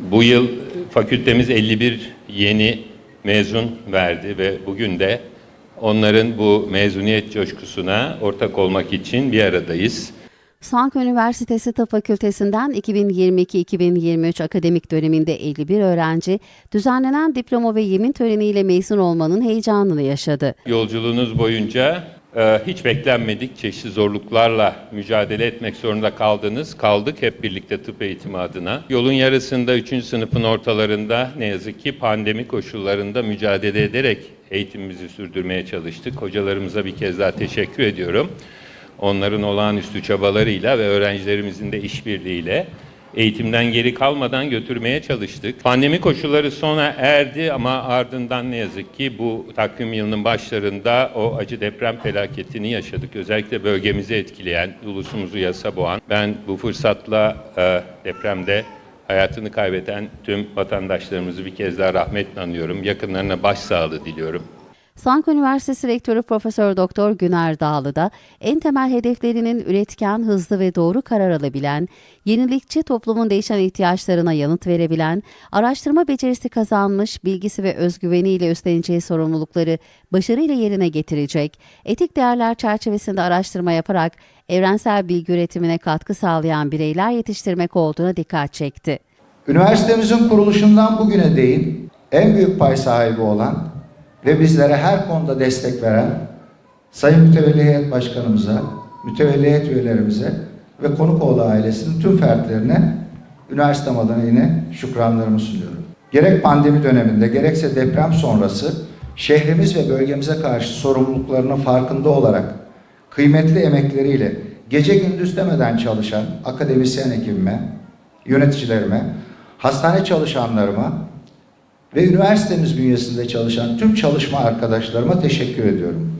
Bu yıl fakültemiz 51 yeni mezun verdi ve bugün de onların bu mezuniyet coşkusuna ortak olmak için bir aradayız. Sank Üniversitesi Tıp Fakültesinden 2022-2023 akademik döneminde 51 öğrenci düzenlenen diploma ve yemin töreniyle mezun olmanın heyecanını yaşadı. Yolculuğunuz boyunca hiç beklenmedik çeşitli zorluklarla mücadele etmek zorunda kaldınız. Kaldık hep birlikte tıp eğitimi adına. Yolun yarısında 3. sınıfın ortalarında ne yazık ki pandemi koşullarında mücadele ederek eğitimimizi sürdürmeye çalıştık. Hocalarımıza bir kez daha teşekkür ediyorum. Onların olağanüstü çabalarıyla ve öğrencilerimizin de işbirliğiyle eğitimden geri kalmadan götürmeye çalıştık. Pandemi koşulları sona erdi ama ardından ne yazık ki bu takvim yılının başlarında o acı deprem felaketini yaşadık. Özellikle bölgemizi etkileyen, ulusumuzu yasa boğan. Ben bu fırsatla e, depremde hayatını kaybeden tüm vatandaşlarımızı bir kez daha rahmetle anıyorum. Yakınlarına başsağlığı diliyorum. Sank Üniversitesi Rektörü Profesör Doktor Güner Dağlı da en temel hedeflerinin üretken, hızlı ve doğru karar alabilen, yenilikçi toplumun değişen ihtiyaçlarına yanıt verebilen, araştırma becerisi kazanmış, bilgisi ve özgüveniyle üstleneceği sorumlulukları başarıyla yerine getirecek, etik değerler çerçevesinde araştırma yaparak evrensel bilgi üretimine katkı sağlayan bireyler yetiştirmek olduğuna dikkat çekti. Üniversitemizin kuruluşundan bugüne değin en büyük pay sahibi olan ve bizlere her konuda destek veren Sayın Mütevelli Heyet Başkanımıza, mütevelli heyet üyelerimize ve Konukoğlu ailesinin tüm fertlerine üniversitem adına şükranlarımı sunuyorum. Gerek pandemi döneminde gerekse deprem sonrası şehrimiz ve bölgemize karşı sorumluluklarının farkında olarak kıymetli emekleriyle gece gündüz demeden çalışan akademisyen ekibime, yöneticilerime, hastane çalışanlarıma ve üniversitemiz bünyesinde çalışan tüm çalışma arkadaşlarıma teşekkür ediyorum.